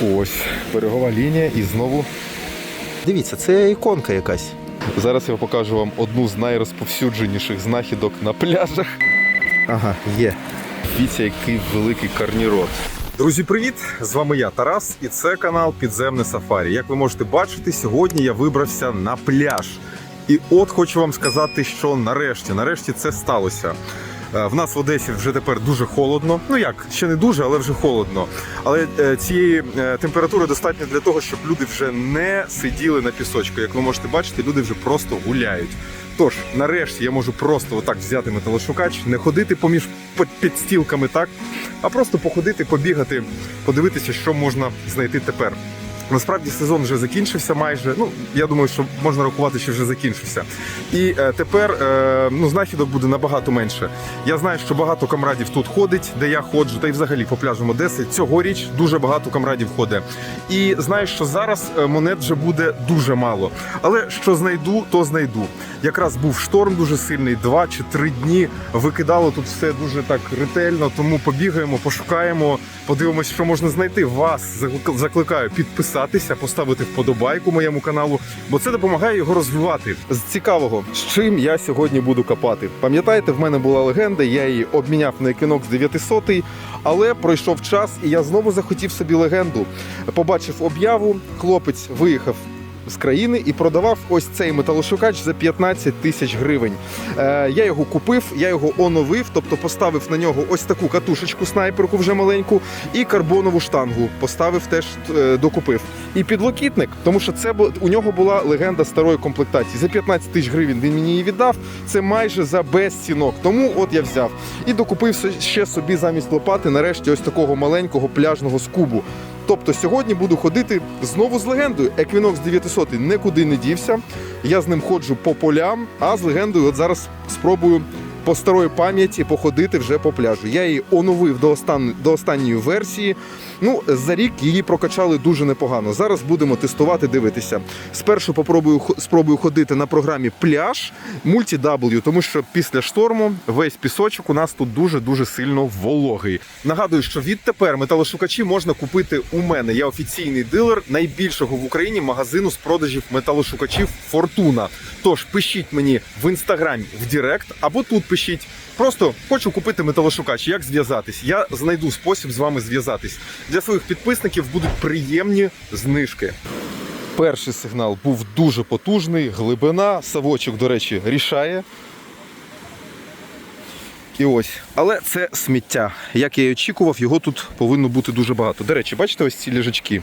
Ось берегова лінія і знову. Дивіться, це іконка якась. Зараз я покажу вам одну з найрозповсюдженіших знахідок на пляжах. Ага, є. Дивіться, який великий карнірот. Друзі, привіт! З вами я, Тарас, і це канал Підземне Сафарі. Як ви можете бачити, сьогодні я вибрався на пляж. І от хочу вам сказати, що нарешті, нарешті це сталося. Е, В нас в Одесі вже тепер дуже холодно. Ну як, ще не дуже, але вже холодно. Але е, цієї е, температури достатньо для того, щоб люди вже не сиділи на пісочку. Як ви можете бачити, люди вже просто гуляють. Тож, нарешті я можу просто отак взяти металошукач, не ходити поміж під- підстілками, так, а просто походити, побігати, подивитися, що можна знайти тепер. Насправді сезон вже закінчився майже. Ну я думаю, що можна рахувати, що вже закінчився. І е, тепер е, ну знахідок буде набагато менше. Я знаю, що багато камрадів тут ходить, де я ходжу, та й взагалі по пляжам Одеси. Цьогоріч дуже багато камрадів ходить. І знаю, що зараз е, монет вже буде дуже мало. Але що знайду, то знайду. Якраз був шторм дуже сильний, два чи три дні. Викидало тут все дуже так ретельно. Тому побігаємо, пошукаємо, подивимось, що можна знайти. Вас заклик- закликаю підписатися, поставити вподобайку моєму каналу, бо це допомагає його розвивати. З цікавого, з чим я сьогодні буду копати. Пам'ятаєте, в мене була легенда, я її обміняв на Equinox 900, але пройшов час, і я знову захотів собі легенду. Побачив об'яву, хлопець виїхав з країни і продавав ось цей металошукач за 15 тисяч гривень. Е, я його купив, я його оновив, тобто поставив на нього ось таку катушечку снайперку вже маленьку, і карбонову штангу поставив теж е, докупив. І підлокітник, тому що це у нього була легенда старої комплектації. За 15 тисяч гривень він мені її віддав. Це майже за безцінок. Тому от я взяв і докупив ще собі замість лопати, нарешті, ось такого маленького пляжного скубу. Тобто сьогодні буду ходити знову з легендою. Equinox 900 нікуди не дівся. Я з ним ходжу по полям, а з легендою от зараз спробую по старої пам'яті походити вже по пляжу. Я її оновив до, остан... до останньої версії. Ну, за рік її прокачали дуже непогано. Зараз будемо тестувати, дивитися. Спершу попробую спробую ходити на програмі пляж Multi-W, тому що після шторму весь пісочок у нас тут дуже дуже сильно вологий. Нагадую, що відтепер металошукачі можна купити у мене. Я офіційний дилер найбільшого в Україні магазину з продажів металошукачів Фортуна. Тож пишіть мені в інстаграмі в Директ або тут пишіть. Просто хочу купити металошукач. Як зв'язатись? Я знайду спосіб з вами зв'язатись. Для своїх підписників будуть приємні знижки. Перший сигнал був дуже потужний, глибина, савочок, до речі, рішає. І ось, але це сміття. Як я і очікував, його тут повинно бути дуже багато. До речі, бачите ось ці ліжачки.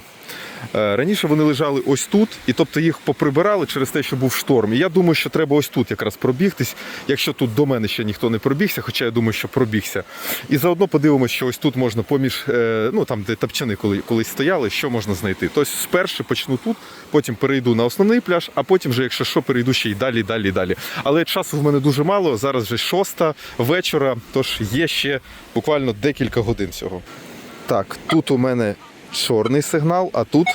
Е, Раніше вони лежали ось тут, і тобто їх поприбирали через те, що був шторм. І я думаю, що треба ось тут якраз пробігтись, якщо тут до мене ще ніхто не пробігся, хоча я думаю, що пробігся. І заодно подивимося, що ось тут можна поміж, е, ну там, де тапчани коли, колись стояли, що можна знайти. Тобто спершу почну тут, потім перейду на основний пляж, а потім вже, якщо що, перейду ще й далі, далі, далі. Але часу в мене дуже мало. Зараз вже шоста вечора, тож є ще буквально декілька годин всього. Так, тут у мене чорний сигнал, а тут.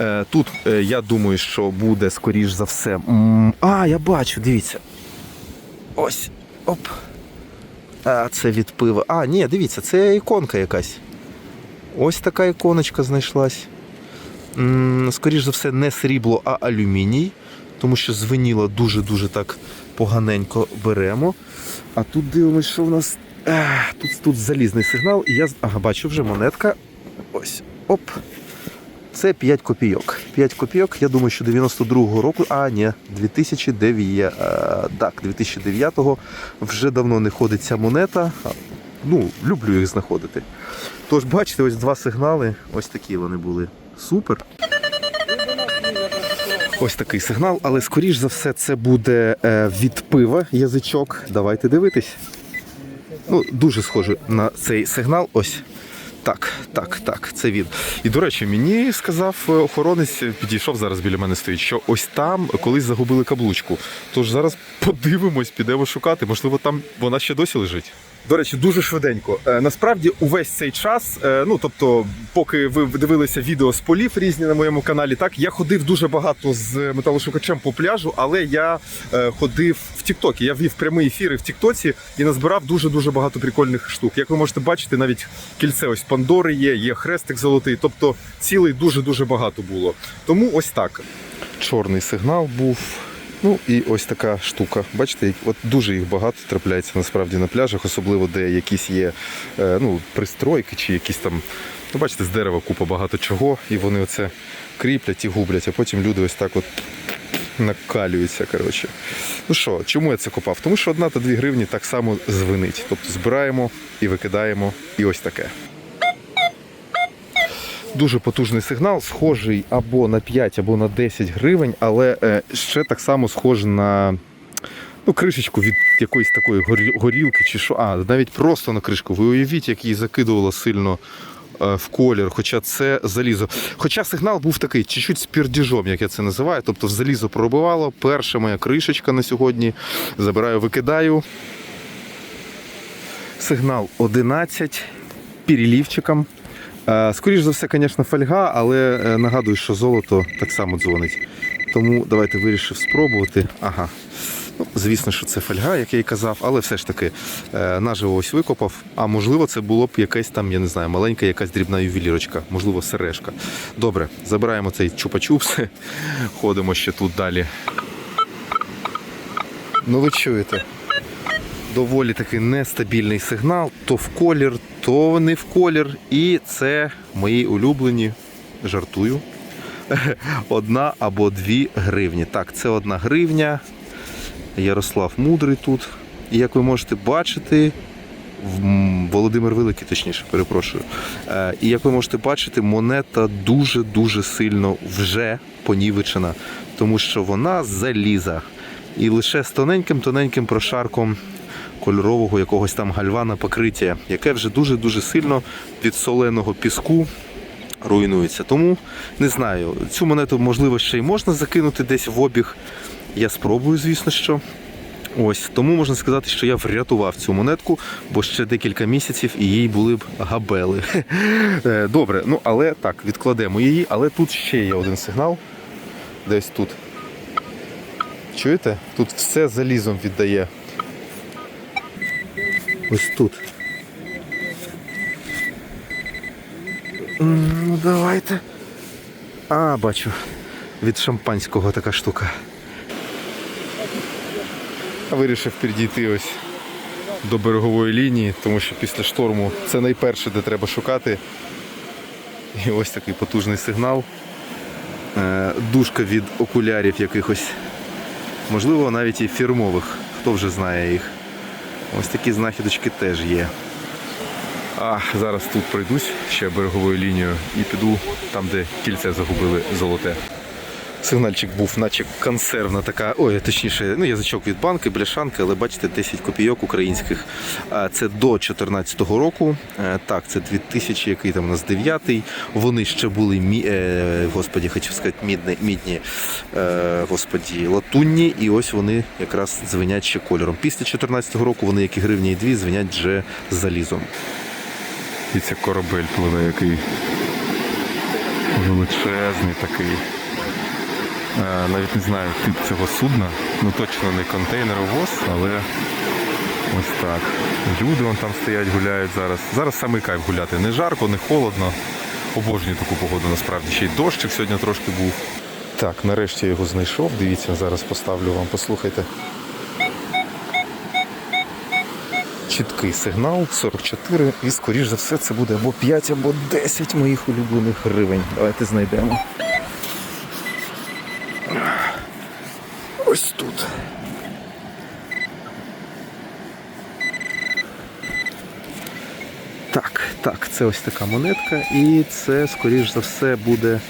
Е, Тут е, я думаю, що буде скоріш за все. А, я бачу, дивіться. Ось. Оп. А, це від пива. А, ні, дивіться, це іконка якась. Ось така іконочка знайшлась. Скоріш за все, не срібло, а алюміній, тому що звеніло дуже-дуже так поганенько беремо. А тут дивимось, що в нас. Тут, тут залізний сигнал, і я ага, бачу вже монетка. Ось. Оп. Це 5 копійок. 5 копійок, я думаю, що 92-го року, а ні, 2009, е, так, 2009-го вже давно не ходить ця монета. Ну, люблю їх знаходити. Тож, бачите, ось два сигнали, ось такі вони були. Супер. Ось такий сигнал, але скоріш за все це буде е, від пива язичок. Давайте дивитись. Ну, дуже схоже на цей сигнал. Ось. Так, так, так, це він. І до речі, мені сказав е, охоронець, підійшов зараз біля мене стоїть, що ось там колись загубили каблучку. Тож зараз подивимось, підемо шукати. Можливо, там вона ще досі лежить. До речі, дуже швиденько. Е, насправді, увесь цей час, е, ну тобто, поки ви дивилися відео з полів різні на моєму каналі, так я ходив дуже багато з металошукачем по пляжу, але я е, ходив в Тіктокі. Я вів прямі ефіри в Тіктоці і назбирав дуже дуже багато прикольних штук. Як ви можете бачити, навіть кільце ось Пандори є, є хрестик золотий. Тобто цілий дуже дуже багато було. Тому ось так. Чорний сигнал був. Ну і ось така штука. Бачите, от дуже їх багато трапляється насправді на пляжах, особливо де якісь є е, ну, пристройки чи якісь там. Ну, бачите, з дерева купа багато чого, і вони оце кріплять і гублять, а потім люди ось так от накалюються. Коротше. Ну що, чому я це копав? Тому що одна та дві гривні так само звенить. Тобто збираємо і викидаємо, і ось таке. Дуже потужний сигнал, схожий або на 5, або на 10 гривень, але е, ще так само схожий на ну, кришечку від якоїсь такої горілки чи що. А, навіть просто на кришку. Ви уявіть, як її закидувало сильно е, в колір, хоча це залізо. Хоча сигнал був такий, чуть-чуть з пердіжом, як я це називаю. Тобто в залізо пробивало. Перша моя кришечка на сьогодні. Забираю, викидаю. Сигнал 11 перелівчиком. Е, Скоріш за все, звісно, фольга, але е, нагадую, що золото так само дзвонить. Тому давайте вирішив спробувати. Ага. Ну, звісно, що це фольга, як я і казав, але все ж таки е, наживо ось викопав. А можливо, це було б якась там, я не знаю, маленька якась дрібна ювелірочка, можливо, сережка. Добре, забираємо цей чупа-чупс, ходимо ще тут далі. Ну, ви чуєте, доволі таки нестабільний сигнал, то в колір, то не в колір. І це мої улюблені, жартую. Одна або дві гривні. Так, це одна гривня. Ярослав Мудрий тут. І як ви можете бачити, Володимир Великий, точніше, перепрошую. Е, І як ви можете бачити, монета дуже-дуже сильно вже понівечена, тому що вона заліза. І лише з тоненьким-тоненьким прошарком кольорового якогось там гальвана покриття, яке вже дуже-дуже сильно від соленого піску руйнується. Тому не знаю, цю монету можливо ще й можна закинути десь в обіг. Я спробую, звісно, що. Ось тому можна сказати, що я врятував цю монетку, бо ще декілька місяців і їй були б габели. Е, Добре, ну але так, відкладемо її, але тут ще є один сигнал. Десь тут. Чуєте? Тут все залізом віддає. Ось тут. Ну давайте. А, бачу. Від шампанського така штука. Вирішив підійти ось до берегової лінії, тому що після шторму це найперше, де треба шукати. І ось такий потужний сигнал. Е, Дужка від окулярів якихось, можливо, навіть і фірмових, хто вже знає їх. Ось такі знахідочки теж є. А зараз тут пройдусь ще береговою лінією і піду там, де кільце загубили золоте. Сигнальчик був, наче консервна така, ой, точніше, ну язичок від банки, бляшанки, але бачите, 10 копійок українських. Це до 2014 року. Е, Так, це 2000, який там у нас 9 Вони ще були мі... е, господі, хочу сказати, мідні, мідні, е, господі, латунні, і ось вони якраз дзвенять ще кольором. Після 2014 року вони, як і гривні і дві, дзвенять вже залізом. І це корабель пливе, який величезний такий. Е, Навіть не знаю тип цього судна. Ну точно не контейнеровоз, але ось так. Люди вон там стоять, гуляють зараз. Зараз самий кайф гуляти. Не жарко, не холодно. Обожнюю таку погоду насправді. Ще й дощик сьогодні трошки був. Так, нарешті я його знайшов. Дивіться, зараз поставлю вам, послухайте. Чіткий сигнал 44, і скоріш за все це буде або 5, або 10 моїх улюблених гривень. Давайте знайдемо. Ось тут. Так, так, це ось така монетка, і це, скоріш за все, буде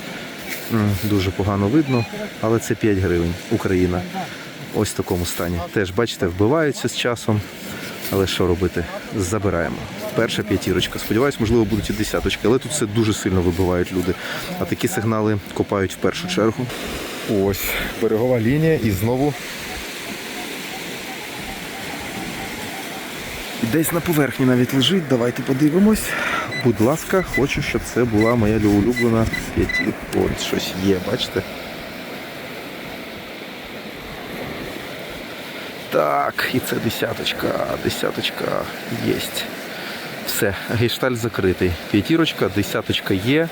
дуже погано видно, але це 5 гривень Україна. Ось в такому стані. Теж, бачите, вбиваються з часом. Але що робити? Забираємо. Перша п'ятірочка. Сподіваюсь, можливо, будуть і десяточки, але тут все дуже сильно вибивають люди. А такі сигнали копають в першу чергу. Ось берегова лінія і знову Десь на поверхні навіть лежить. Давайте подивимось. Будь ласка, хочу, щоб це була моя улюблена п'яті. Ось щось є, бачите? Так, і це десяточка. Десяточка єсть. Все, гейшталь закритий. П'ятірочка, десяточка є.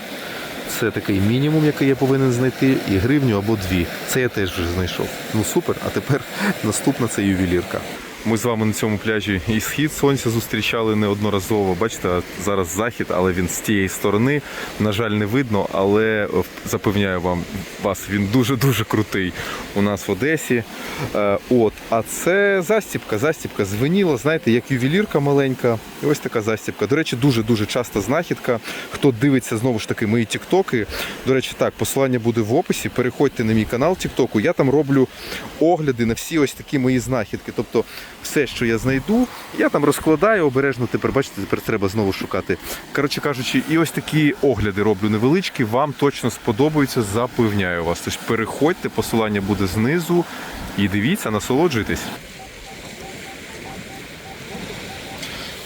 Це такий мінімум, який я повинен знайти, і гривню або дві. Це я теж вже знайшов. Ну супер. А тепер наступна це ювелірка. Ми з вами на цьому пляжі і схід сонця зустрічали неодноразово. Бачите, зараз захід, але він з тієї сторони. На жаль, не видно, але е, запевняю вам, вас він дуже-дуже крутий у нас в Одесі. Е, От, а це застіпка. Застіпка звеніла, знаєте, як ювелірка маленька. І ось така застіпка. До речі, дуже-дуже часта знахідка. Хто дивиться знову ж таки мої тіктоки. До речі, так, посилання буде в описі. Переходьте на мій канал Тіктоку. Я там роблю огляди на всі ось такі мої знахідки. Тобто все, що я знайду, я там розкладаю обережно. Тепер бачите, тепер треба знову шукати. Коротше кажучи, і ось такі огляди роблю невеличкі. Вам точно сподобаються, запевняю вас. Тож переходьте, посилання буде знизу. І дивіться, насолоджуйтесь.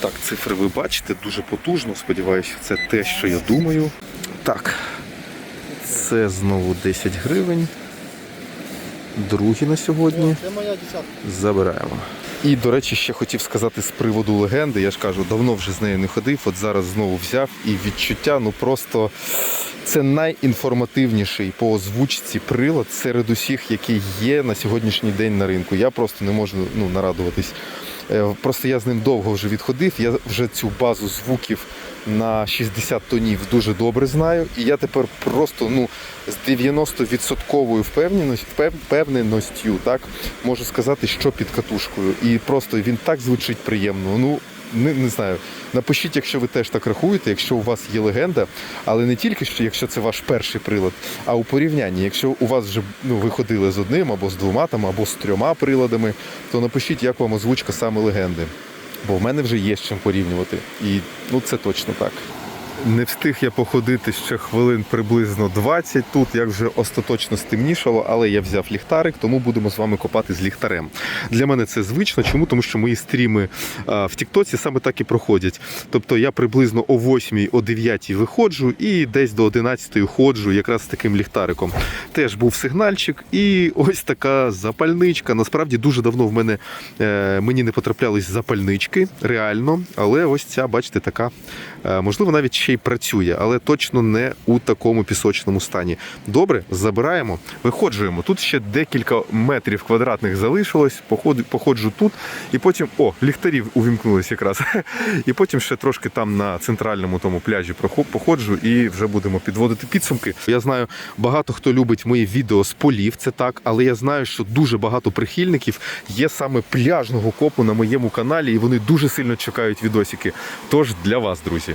Так, цифри ви бачите, дуже потужно. Сподіваюся, це те, що я думаю. Так, це знову 10 гривень. Другі на сьогодні. Це моя десятка. Забираємо. І, до речі, ще хотів сказати з приводу легенди. Я ж кажу, давно вже з нею не ходив, от зараз знову взяв і відчуття, ну просто це найінформативніший по озвучці прилад серед усіх, які є на сьогоднішній день на ринку. Я просто не можу ну, нарадуватись. Е, Просто я з ним довго вже відходив. Я вже цю базу звуків на 60 тонів дуже добре знаю. І я тепер просто ну, з 90% впевненості, впевненістю так, можу сказати, що під катушкою. І просто він так звучить приємно. Ну, не, не знаю. Напишіть, якщо ви теж так рахуєте, якщо у вас є легенда, але не тільки що, якщо це ваш перший прилад, а у порівнянні, якщо у вас вже ну, ви з одним або з двома там, або з трьома приладами, то напишіть, як вам озвучка саме легенди. Бо в мене вже є з чим порівнювати. І ну це точно так. Не встиг я походити ще хвилин приблизно 20 тут, як вже остаточно стемнішало, але я взяв ліхтарик, тому будемо з вами копати з ліхтарем. Для мене це звично. Чому? Тому що мої стріми в Тіктоці саме так і проходять. Тобто я приблизно о 8 о 9 виходжу і десь до 11 ходжу якраз з таким ліхтариком. Теж був сигнальчик, і ось така запальничка. Насправді дуже давно в мене е, мені не потраплялись запальнички, реально. Але ось ця, бачите, така, е, можливо, навіть ще й працює, але точно не у такому пісочному стані. Добре, забираємо, виходжуємо. Тут ще декілька метрів квадратних залишилось. Походу, походжу тут, і потім о, ліхтарі увімкнулись якраз. І потім ще трошки там на центральному тому пляжі походжу і вже будемо підводити підсумки. Я знаю, багато хто любить мої відео з полів, це так, але я знаю, що дуже багато прихильників є саме пляжного копу на моєму каналі, і вони дуже сильно чекають відосики. Тож для вас, друзі.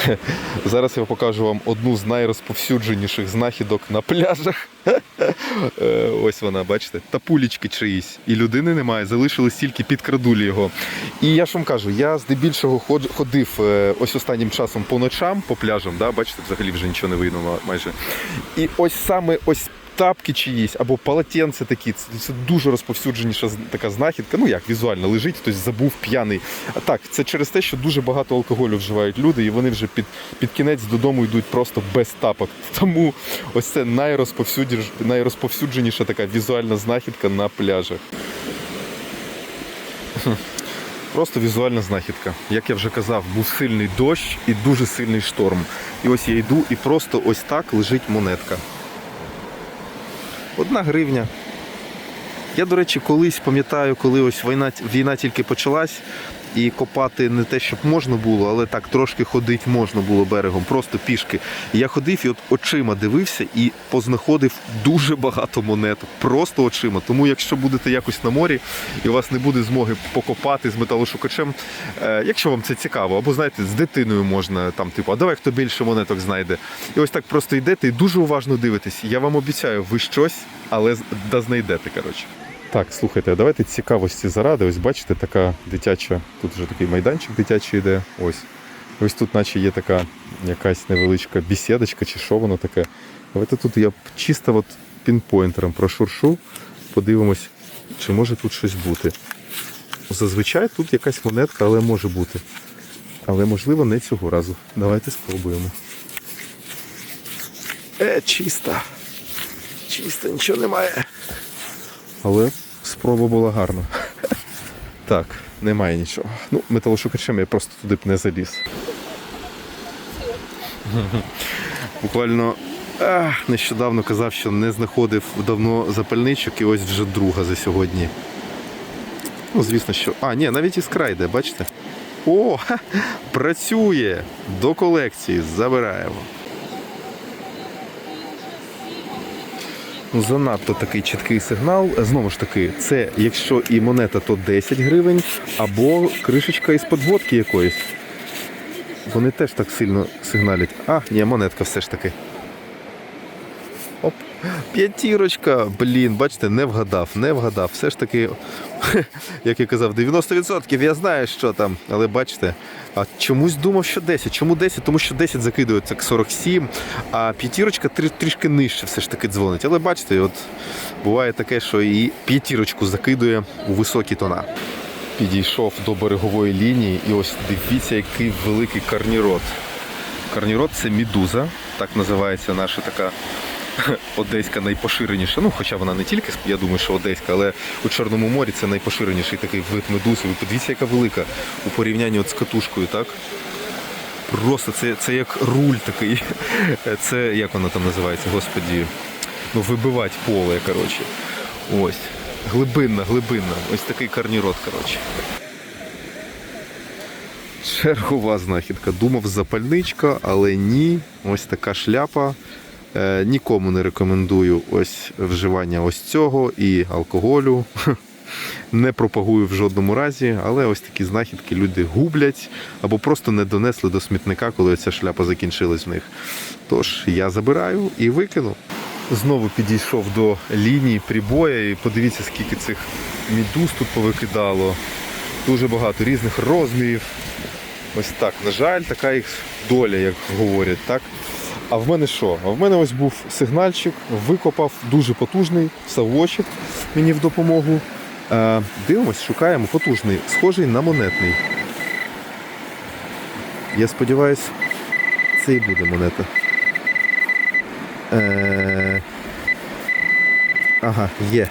Зараз я покажу вам одну з найрозповсюдженіших знахідок на пляжах. Е, Ось вона, бачите, тапулічки чиїсь. І людини немає, залишились тільки підкрадулі його. І я ж вам кажу, я здебільшого ход- ходив е, ось останнім часом по ночам, по пляжам, да, бачите, взагалі вже нічого не видно майже. І ось саме ось тапки чиїсь або полотенце такі. Це, дуже розповсюдженіша така знахідка. Ну як візуально лежить, хтось забув п'яний. А так, це через те, що дуже багато алкоголю вживають люди, і вони вже під, під кінець додому йдуть просто без тапок. Тому ось це найрозповсюдж- найрозповсюдженіша така візуальна знахідка на пляжах. Просто візуальна знахідка. Як я вже казав, був сильний дощ і дуже сильний шторм. І ось я йду, і просто ось так лежить монетка. Одна гривня. Я, до речі, колись пам'ятаю, коли ось війна, війна тільки почалась, і копати не те, щоб можна було, але так трошки ходити можна було берегом, просто пішки. Я ходив і от очима дивився і познаходив дуже багато монеток. Просто очима. Тому якщо будете якось на морі і у вас не буде змоги покопати з металошукачем, е, якщо вам це цікаво, або знаєте, з дитиною можна там, типу, а давай хто більше монеток знайде. І ось так просто йдете і дуже уважно дивитесь. Я вам обіцяю, ви щось, але знайдете, коротше. Так, слухайте, а давайте цікавості заради. Ось бачите, така дитяча, тут вже такий майданчик дитячий йде. Ось. Ось тут, наче є така якась невеличка бісідочка, чи що воно таке. Давайте тут я чисто от пінпойнтером прошуршу, подивимось, чи може тут щось бути. Зазвичай тут якась монетка, але може бути. Але можливо не цього разу. Давайте спробуємо. Е, чисто. Чисто, нічого немає. Але спроба була гарна. Так, немає нічого. Ну, металошукачем я просто туди б не заліз. Буквально а, нещодавно казав, що не знаходив давно запальничок і ось вже друга за сьогодні. Ну, звісно, що. А, ні, навіть іскра йде, бачите? О, ха, працює! До колекції забираємо. Занадто такий чіткий сигнал. Знову ж таки, це якщо і монета, то 10 гривень, або кришечка із подводки якоїсь. Вони теж так сильно сигналять. А, ні, монетка все ж таки. П'ятірочка. Блін, бачите, не вгадав, не вгадав. Все ж таки, як я казав, 90% я знаю, що там. Але бачите, а чомусь думав, що 10. Чому 10? Тому що 10 закидується як 47, а п'ятірочка трі- трішки нижче все ж таки дзвонить. Але бачите, от буває таке, що і п'ятірочку закидує у високі тона. Підійшов до берегової лінії, і ось дивіться, який великий карнірот. Карнірот це мідуза, так називається наша така одеська найпоширеніша. Ну, хоча вона не тільки, я думаю, що одеська, але у Чорному морі це найпоширеніший такий вид медузи. Ви подивіться, яка велика у порівнянні от з катушкою, так? Просто це, це як руль такий. Це як вона там називається, господі. Ну, вибивати поле, коротше. Ось. Глибинна, глибинна. Ось такий карнірот, коротше. Чергова знахідка. Думав запальничка, але ні. Ось така шляпа. Е, нікому не рекомендую ось вживання ось цього і алкоголю. Не пропагую в жодному разі, але ось такі знахідки люди гублять або просто не донесли до смітника, коли ця шляпа закінчилась в них. Тож я забираю і викину. Знову підійшов до лінії прибоя і подивіться, скільки цих мідуз тут повикидало. Дуже багато різних розмірів. Ось так, на жаль, така їх доля, як говорять, так? А в мене що? А в мене ось був сигнальчик, викопав дуже потужний совочок мені в допомогу. Е, дивимось, шукаємо потужний, схожий на монетний. Я сподіваюся, це і буде монета. Е, ага, є.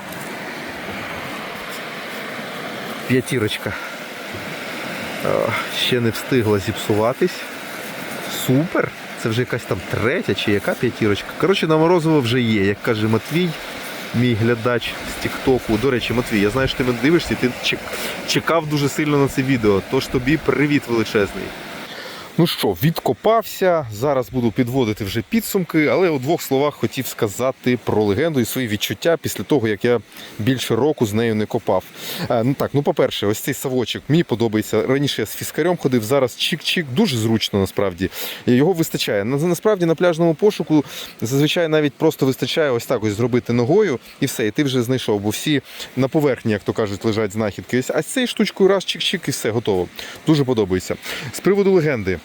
П'ятірочка. Ще не встигла зіпсуватись. Супер! Це вже якась там третя чи яка п'ятірочка. Коротше, на морозиво вже є, як каже Матвій, мій глядач з Тіктоку. До речі, Матвій, я знаю, що ти мене дивишся, і ти чекав дуже сильно на це відео. Тож тобі привіт величезний. Ну що, відкопався. Зараз буду підводити вже підсумки, але у двох словах хотів сказати про легенду і свої відчуття після того, як я більше року з нею не копав. Е, ну так, ну по-перше, ось цей савочок мені подобається. Раніше я з фіскарем ходив, зараз чик-чик, дуже зручно насправді. Його вистачає. На- Насправді на пляжному пошуку зазвичай навіть просто вистачає ось так ось зробити ногою і все, і ти вже знайшов, бо всі на поверхні, як то кажуть, лежать знахідки. Ось, А з цією штучкою раз чик-чик і все готово. Дуже подобається. З приводу легенди.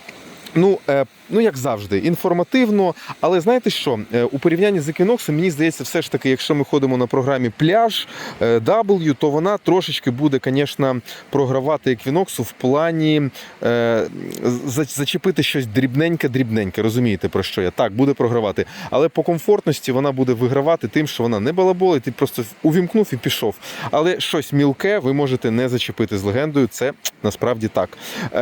Ну, е, ну як завжди, інформативно. Але знаєте що? Е, у порівнянні з Equinox, мені здається, все ж таки, якщо ми ходимо на програмі пляж е, W, то вона трошечки буде, звісно, програвати Equinox в плані е, зачепити щось дрібненьке-дрібненьке. Розумієте про що я? Так, буде програвати. Але по комфортності вона буде вигравати тим, що вона не балаболить, ти просто увімкнув і пішов. Але щось мілке ви можете не зачепити з легендою. Це насправді так.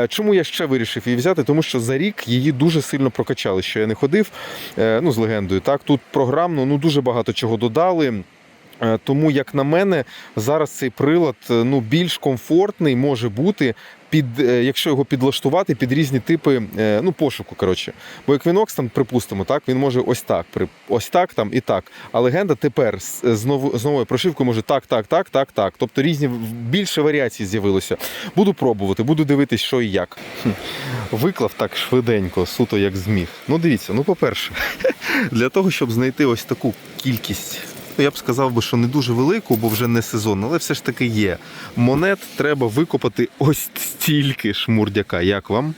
Чому я ще вирішив її взяти? Тому що за рік її дуже сильно прокачали, що я не ходив е, ну, з легендою. Так, тут програмно ну, дуже багато чого додали. Е, Тому, як на мене, зараз цей прилад е, ну, більш комфортний може бути, під, е, якщо його підлаштувати під різні типи е, ну, пошуку. Коротше. Бо Equinox, там, припустимо, так, він може ось так, ось так там і так. А легенда тепер з, з, ново- з новою прошивкою може так, так, так, так, так. Тобто різні більше варіацій з'явилося. Буду пробувати, буду дивитись, що і як. Виклав так швиденько, суто як зміг. Ну, дивіться, ну, по-перше, для того, щоб знайти ось таку кількість. Ну, я б сказав би, що не дуже велику, бо вже не сезон, але все ж таки є. Монет треба викопати ось стільки шмурдяка. Як вам?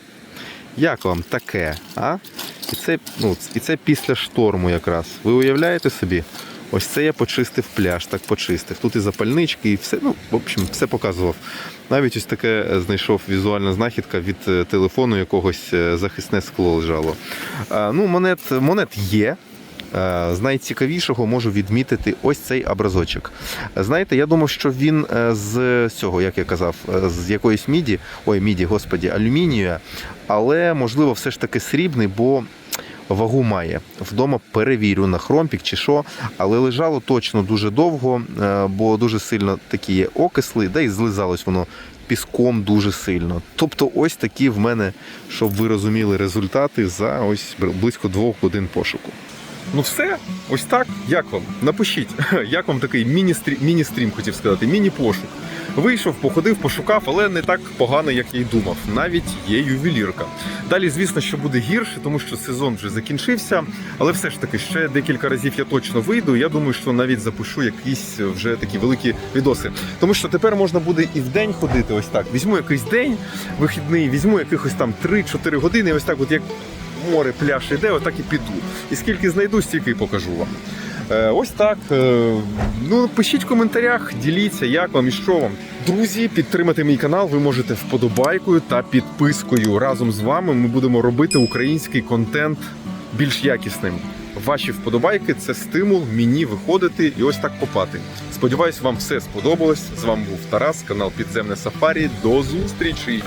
Як вам таке? А? І це, ну, і це після шторму якраз. Ви уявляєте собі? Ось це я почистив пляж, так почистив. Тут і запальнички, і все. Ну, в общем, все показував. Навіть ось таке е, знайшов візуальна знахідка від е, телефону якогось е, захисне скло лежало. Ну, монет, монет є. Е, З найцікавішого можу відмітити ось цей образочок. Знаєте, я думав, що він е, з цього, як я казав, е, з якоїсь міді, ой, міді, господі, алюмінію, але можливо все ж таки срібний, бо вагу має. Вдома перевірю на хромпік чи що, але лежало точно дуже довго, бо дуже сильно такі є окисли, да і злизалось воно піском дуже сильно. Тобто, ось такі в мене, щоб ви розуміли, результати за ось близько двох годин пошуку. Ну все, ось так. Як вам? Напишіть, як вам такий міні-стрім, міні-стрім хотів сказати, міні-пошук. Вийшов, походив, пошукав, але не так погано, як я й думав. Навіть є ювелірка. Далі, звісно, що буде гірше, тому що сезон вже закінчився. Але все ж таки, ще декілька разів я точно вийду. Я думаю, що навіть запишу якісь вже такі великі відоси. Тому що тепер можна буде і в день ходити. Ось так. Візьму якийсь день вихідний, візьму якихось там 3-4 години. Ось так, от як море, пляж іде, отак і піду. І скільки знайду, стільки і покажу вам. Е, ось так. Е, ну, пишіть в коментарях, діліться, як вам і що вам. Друзі, підтримати мій канал ви можете вподобайкою та підпискою. Разом з вами ми будемо робити український контент більш якісним. Ваші вподобайки це стимул мені виходити і ось так копати. Сподіваюсь, вам все сподобалось. З вами був Тарас, канал Підземне Сафарі. До зустрічі!